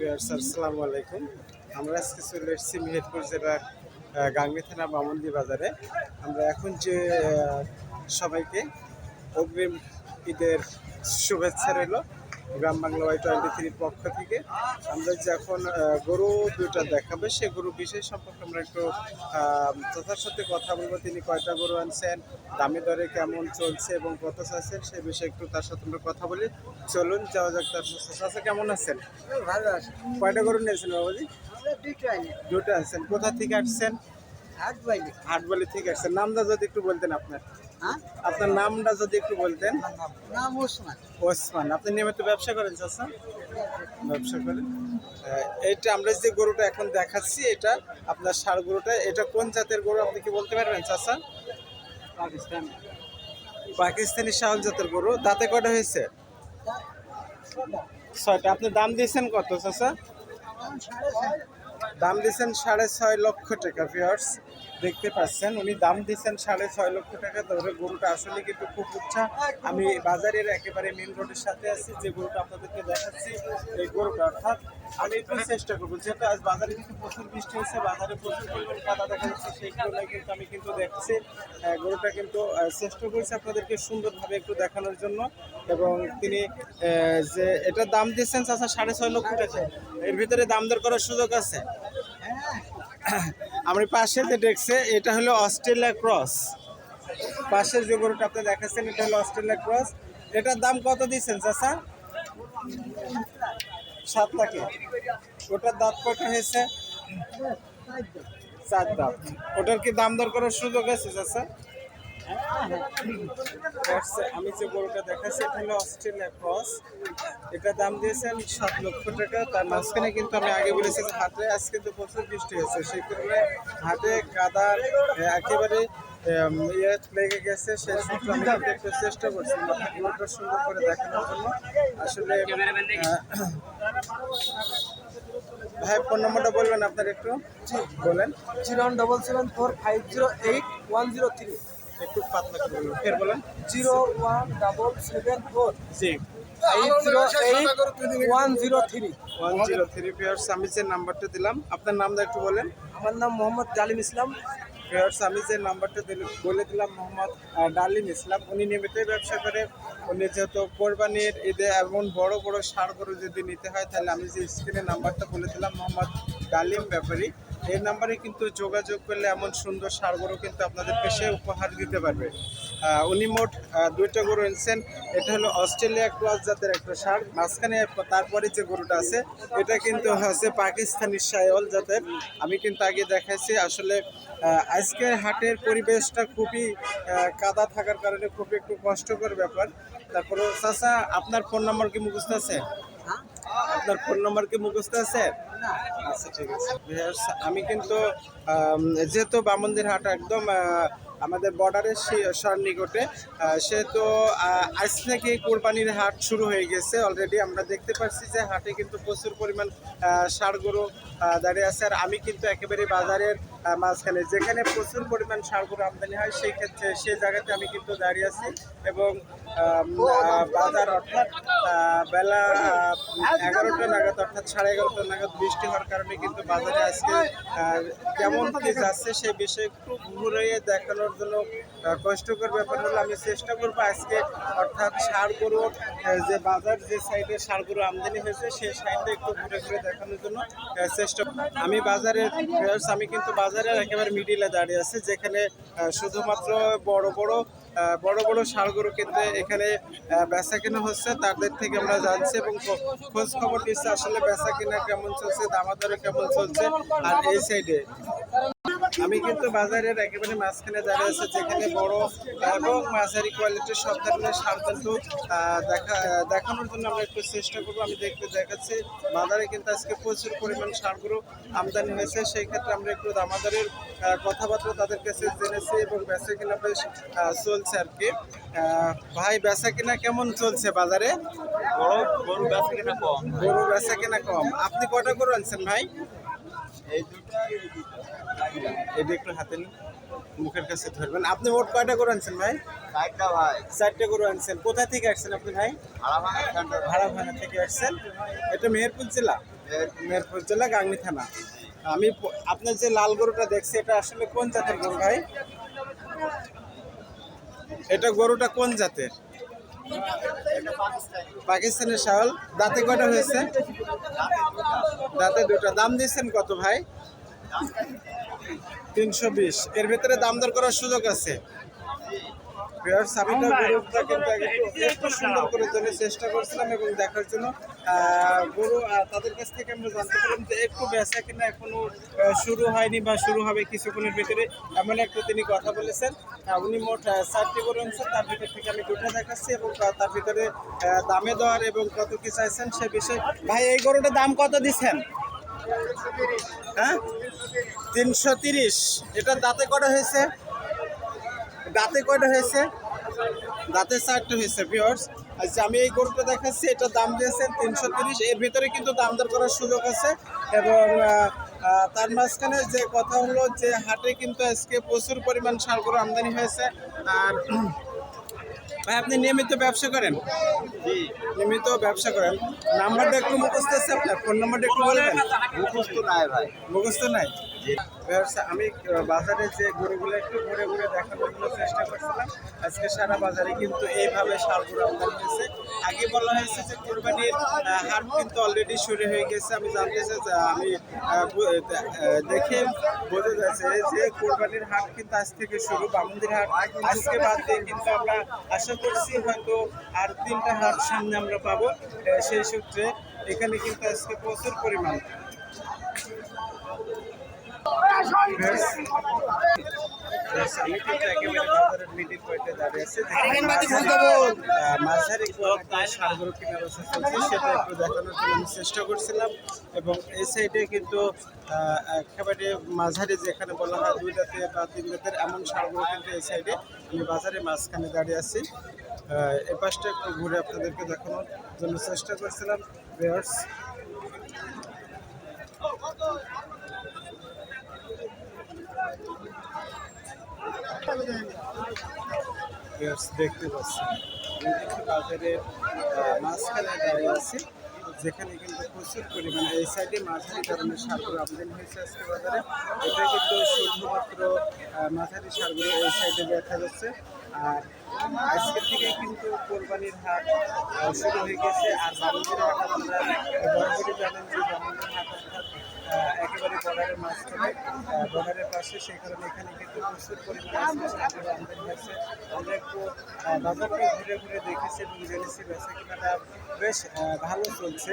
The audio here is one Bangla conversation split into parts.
ভিউয়ার্স, আসসালামু আলাইকুম। আমরা আজকে চলে এসেছি মেহেরপুর জেলার গাঙ্গি থানা বামন্দি বাজারে। আমরা এখন যে সবাইকে অগ্রিম ঈদের শুভেচ্ছা রইল। গ্রাম বাংলা ওয়াই টোয়েন্টি থ্রির পক্ষ থেকে। আমরা যে এখন গরু দুইটা দেখাবে সে গরু বিশেষ সম্পর্কে আমরা একটু চাচার সাথে কথা বলব। তিনি কয়টা গরু আনছেন দামে দরে কেমন চলছে এবং কত চাচ্ছেন সে বিষয়ে একটু তার সাথে আমরা কথা বলি। চলুন যাওয়া যাক তার সাথে। কেমন আছেন? ভালো আছে। কয়টা গরু নিয়েছেন বাবাজি? দুটো আছেন কোথা থেকে আসছেন? হাট বাইলে হাটবালি থেকে আসছেন। নামটা যদি একটু বলতেন আপনার। আপনার নামটা যদি একটু বলতেন। নাম। ওসমান। ওসমান আপনি নিয়মিত ব্যবসা করেন চাচা? ব্যবসা করেন। এইটা আমরা যে গরুটা এখন দেখাচ্ছি এটা আপনার ষাড় গরুটা এটা কোন জাতের গরু আপনি কি বলতে পারবেন চাচা? পাকিস্তান। পাকিস্তানি শাহল জাতের গরু দাঁতে কয়টা হয়েছে? ছয়টা। আপনি দাম দিয়েছেন কত চাচা? দাম দিয়েছেন সাড়ে ছয় লক্ষ টাকা ভিউয়ার্স দেখতে পাচ্ছেন, উনি দাম দিচ্ছেন সাড়ে ছয় লক্ষ টাকা। ধরে গরুটা আসলে কিন্তু খুব উচ্চা। আমি বাজারের একেবারে মেন রোডের সাথে আছি, যে গরুটা আপনাদেরকে দেখাচ্ছি, এই গরুটা। অর্থাৎ আমি একটু চেষ্টা করব, যেহেতু আজ বাজারে কিন্তু প্রচুর বৃষ্টি হয়েছে, বাজারে প্রচুর পরিমাণ কাদা দেখা যাচ্ছে, সেই কারণে কিন্তু আমি কিন্তু দেখছি গরুটা কিন্তু চেষ্টা করছি আপনাদেরকে সুন্দরভাবে একটু দেখানোর জন্য। এবং তিনি যে এটার দাম দিচ্ছেন চাচা সাড়ে ছয় লক্ষ টাকা। এর ভিতরে দাম দর করার সুযোগ আছে। আমার পাশে যে দেখছে এটা হলো অস্ট্রেলিয়া ক্রস। পাশের যে গরুটা আপনি দেখাচ্ছেন এটা হলো অস্ট্রেলিয়া ক্রস। এটার দাম কত দিচ্ছেন চাষা সাত লাখে। ওটার দাঁত কত হয়েছে? চার দাঁত। ওটার কি দাম দর করার সুযোগ আছে আচ্ছা, আমি যে গরুটা দেখাচ্ছি এটা হলো অস্ট্রেলিয়া ক্রস এটা দাম দিয়েছেন সাত লক্ষ টাকা। তার মাঝখানে কিন্তু আমি আগে বলেছি যে হাটে আজকে তো প্রচুর বৃষ্টি হয়েছে। সেই কারণে হাটে কাদার এ, একেবারে ইয়ে লেগে গেছে। সেই সূত্র আমি একটু চেষ্টা করছি গরুটা সুন্দর করে দেখানোর জন্য। আসলে ভাই ফোন নম্বরটা বলবেন আপনার একটু? বলেন। Zero one double seven four five zero eight one zero three. একটু পাতলা করে বলুন। ফের বলেন। Zero one double seven four. জি। আমি যে নাম্বারটা দিলাম আপনার নামটা একটু বলেন। আমার নাম মোহাম্মদ জালিম ইসলাম। পিয়ার্স আমি যে নাম্বারটা দিল- বলে দিলাম মোহাম্মদ ডালিম ইসলাম। উনি নিয়মিতই ব্যবসা করে। উনি যেহেতু কোরবানির ঈদে এমন বড় বড় সার গরু যদি নিতে হয় তাহলে আমি যে স্ক্রিনে নাম্বারটা বলে দিলাম মোহাম্মদ ডালিম ব্যাপারী। এই নাম্বারে কিন্তু যোগাযোগ করলে এমন সুন্দর সার গরু কিন্তু আপনাদেরকে সে উপহার দিতে পারবে। উনি মোট দুইটা গরু এনেছেন। এটা হলো অস্ট্রেলিয়া ক্রস জাতের একটা সার। মাঝখানে তারপরে যে গরুটা আছে এটা কিন্তু হচ্ছে পাকিস্তানি সায়ল জাতের। আমি কিন্তু আগে দেখাইছি আসলে আজকের হাটের পরিবেশটা খুবই কাদা থাকার কারণে খুবই একটু কষ্টকর ব্যাপার। তারপরে চাচা আপনার ফোন নাম্বার কি মুখস্থ আছে? হ্যাঁ। আপনার ফোন নাম্বার কি মুখস্থ আছে? আচ্ছা ঠিক আছে। আমি কিন্তু যেহেতু বামন্দির হাট একদম আমাদের বর্ডারের নিকটে আহ, সেহেতু আজ থেকে কোরবানির হাট শুরু হয়ে গেছে। অলরেডি আমরা দেখতে পাচ্ছি যে হাটে কিন্তু প্রচুর পরিমাণ সার গরু দাঁড়িয়ে আছে। আর আমি কিন্তু একেবারে বাজারের মাঝখানে। যেখানে প্রচুর পরিমাণ গরু আমদানি হয় সেই ক্ষেত্রে সেই জায়গাতে আমি কিন্তু দাঁড়িয়ে আছি এবং বাজার অর্থাৎ বেলা এগারোটা নাগাদ অর্থাৎ সাড়ে এগারোটা নাগাদ বৃষ্টি হওয়ার কারণে কিন্তু বাজারে আজকে কেমন কি যাচ্ছে সেই বিষয়ে একটু ঘুরে দেখানোর জন্য কষ্টকর ব্যাপার হলো আমি চেষ্টা করব আজকে অর্থাৎ সার গরুর যে বাজার যে সাইডে সার গরু আমদানি হয়েছে সেই সাইডে একটু ঘুরে ঘুরে দেখানোর জন্য চেষ্টা আমি viewers, আমি কিন্তু বাজারের একেবারে মিডিলে দাঁড়িয়ে আছে যেখানে শুধুমাত্র বড় বড় বড় বড় ষাড় গরু কিনতে এখানে বেচা কেনা হচ্ছে তাদের থেকে আমরা জানছি এবং খোঁজ খবর নিচ্ছি আসলে বেচা কেনা কেমন চলছে দামাদরে কেমন চলছে আর এই সাইডে আমি কিন্তু বাজারের একেবারে মাঝখানে দাঁড়িয়ে আছে যেখানে বড় এবং মাঝারি কোয়ালিটির সব ধরনের সার কিন্তু দেখা দেখানোর জন্য আমরা একটু চেষ্টা করব। আমি দেখতে দেখাচ্ছি বাজারে কিন্তু আজকে প্রচুর পরিমাণ সারগুলো আমদানি হয়েছে সেই ক্ষেত্রে আমরা একটু দামাদারের কথাবার্তা তাদের কাছে জেনেছি এবং বেচা কিনা বেশ আহ, চলছে আর কি। ভাই বেচা কিনা কেমন চলছে বাজারে? বড় গরু বেচা কিনা কম। গরু বেচা কিনা কম। আপনি কটা গরু আনছেন ভাই? এই এটা একটু হাতে নিন। মুখের কাছে ধরবেন। আপনি মোট কয়টা গরু আনছেন ভাই? চারটা ভাই। চারটে গরু আনছেন। কোথা থেকে আসছেন আপনি ভাই? ভাড়া ভাঙা ভাড়া ভাড়া থেকে আসছেন। এটা মেহেরপুর জেলা? মেরপুর জেলা গাংনি থানা। আমি আপনার যে লাল গরুটা দেখছি এটা আসলে কোন জাতের গরু ভাই? এটা গরুটা কোন জাতের? পাকিস্তানের শাওল দাঁতে কটা হয়েছে? দাঁতে দুটা। দাম দিয়েছেন কত ভাই? তিনশো বিশ। এর ভেতরে দাম দর করার সুযোগ আছে? ভিউয়ার্স, আমি গরুটা কিন্তু একটু সুন্দর করে তোলার চেষ্টা করছিলাম এবং দেখার জন্য গরু তাদের কাছ থেকে আমরা জানতে পারলাম যে একটু বেচা কিনা এখনও শুরু হয়নি বা শুরু হবে কিছুক্ষণের ভিতরে। এমন একটা তিনি কথা বলেছেন উনি মোট চারটি গরু আনছেন তার ভিতর থেকে আমি দুটো দেখাচ্ছি এবং তার ভিতরে দামে দেওয়ার এবং কত কি চাইছেন সে বিষয়ে। ভাই এই গরুটার দাম কত দিচ্ছেন? হ্যাঁ? তিনশো তিরিশ। এটার দাঁতে কটা হয়েছে? দাঁতে কয়টা হয়েছে? দাঁতে চারটে হয়েছে ভিওর্স আচ্ছা আমি এই গরুটা দেখাচ্ছি এটা দাম দিয়েছে তিনশো তিরিশ। এর ভিতরে কিন্তু দাম দর করার সুযোগ আছে এবং তার মাঝখানে যে কথা হলো যে হাটে কিন্তু আজকে প্রচুর পরিমাণ শাল গরু আমদানি হয়েছে। আর ভাই আপনি নিয়মিত ব্যবসা করেন? নিয়মিত ব্যবসা করেন। নাম্বারটা একটু মুখস্থ আছে আপনার? ফোন নাম্বারটা একটু বলবেন? মুখস্থ নাই ভাই। মুখস্থ নাই? আমি বাজারে যে গরুগুলো একটু ঘুরে ঘুরে দেখানোর জন্য চেষ্টা করছিলাম, আজকে সারা বাজারে কিন্তু এইভাবে শালগুলো আমদানি হয়েছে। আগে বলা হয়েছে যে কোরবানির হাট কিন্তু অলরেডি শুরু হয়ে গেছে। আমি জানতে চাই আমি দেখে বোঝা যাচ্ছে যে কোরবানির হাট কিন্তু আজ থেকে শুরু। বামন্দির হাট আজকে বাদ দিয়ে কিন্তু আমরা আশা করছি হয়তো আর তিনটা হাট সামনে আমরা পাবো। সেই সূত্রে এখানে কিন্তু আজকে প্রচুর পরিমাণ। মাঝারি- সেটা দেখানোর চেষ্টা করছিলাম। এবং এই সাইডে কিন্তু একেবারে মাঝারি যেখানে বলা হয় দুই দাঁতে বা তিন দাঁতের এমন ষাঁড়গুলো কিন্তু এই সাইডে আমি বাজারে মাঝখানে দাঁড়িয়ে আছি। এই পাশটা একটু ঘুরে আপনাদেরকে দেখানোর জন্য চেষ্টা করছিলাম। ভিউয়ার্স দেখতে কিন্তু বাজারের মাঝখানে দাঁড়িয়ে যেখানে কিন্তু প্রচুর পরিমাণে, এই সাইডে মাঝারি ধরনের সারগুলো আমদানি হয়েছে আজকে বাজারে। এটা কিন্তু শুধুমাত্র মাঝারি সারগুলো এই সাইডে দেখা যাচ্ছে। আর আজকে থেকে কিন্তু কোরবানির হাট শুরু হয়ে গেছে। আর বামুনের হাট আমরা বরাবরই জানেন যে বামুনের হাট একেবারে বর্ডারের মাঝখানে বর্ডারের পাশে, সেই কারণে এখানে কিন্তু প্রচুর পরিমাণে আমদানি হয়েছে। আমরা একটু বাজারটা ঘুরে ঘুরে দেখেছি এবং জেনেছি বেচা কেনাটা বেশ ভালো চলছে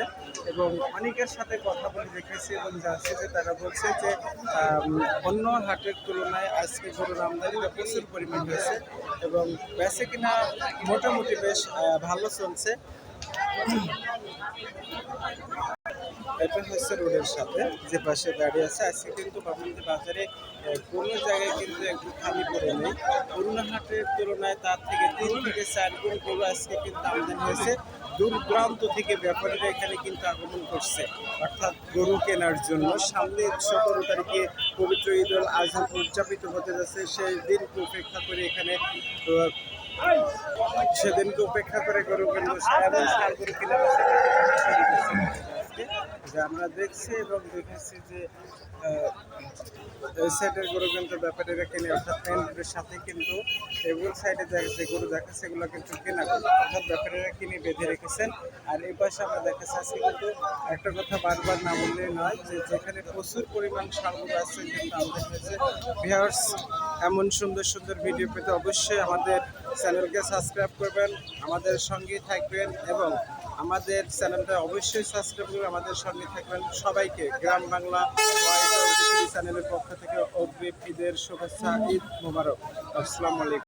এবং অনেকের সাথে কথা বলে দেখেছি এবং জানছি যে তারা বলছে যে অন্য হাটের তুলনায় আজকে গরুর আমদানিটা প্রচুর পরিমাণ হয়েছে এবং বেচা কিনা মোটামুটি বেশ ভালো চলছে। এটা হচ্ছে রোডের সাথে যে পাশে দাঁড়িয়ে আছে, আজকে কিন্তু বামন্দি বাজারে কোনো জায়গায় কিন্তু একটু খালি পড়ে নেই। অন্য হাটের তুলনায় তার থেকে তিন থেকে চার গুণ গরু আজকে কিন্তু আমদানি হয়েছে। দূর দূরান্ত থেকে ব্যাপারীরা এখানে কিন্তু আগমন করছে। অর্থাৎ গরু কেনার জন্য। সামনে সতেরো তারিখে পবিত্র ঈদ উল আজহা উদযাপিত হতে যাচ্ছে। সেই দিনকে উপেক্ষা করে এখানে সেদিনকে উপেক্ষা করে গরু কিনবো এবং গরু কিনে বেচা কিন্তু শুরু করছে। যে আমরা দেখছি এবং দেখেছি যে এই সাইডের গরু কিন্তু ব্যাপারীরা কিনে, অর্থাৎ রোডের সাথে কিন্তু এগুলো সাইডে যে গরু দেখা সেগুলো কিন্তু কেনা। অর্থাৎ ব্যাপারীরা কিনে বেঁধে রেখেছেন আর এই পাশে আমরা দেখাচ্ছি আজকে কিন্তু একটা কথা বারবার না বললে নয় যে যেখানে প্রচুর পরিমাণ সারগুলো আছে কিন্তু আমাদের কাছে ভিউয়ার্স এমন সুন্দর সুন্দর ভিডিও পেতে অবশ্যই আমাদের চ্যানেলকে সাবস্ক্রাইব করবেন, আমাদের সঙ্গেই থাকবেন এবং আমাদের চ্যানেলটা অবশ্যই সাবস্ক্রাইব করে আমাদের সঙ্গে থাকবেন। সবাইকে গ্রাম বাংলা চ্যানেলের পক্ষ থেকে অগ্রিম ঈদের শুভেচ্ছা, ঈদ মোবারক। আসসালামু আলাইকুম।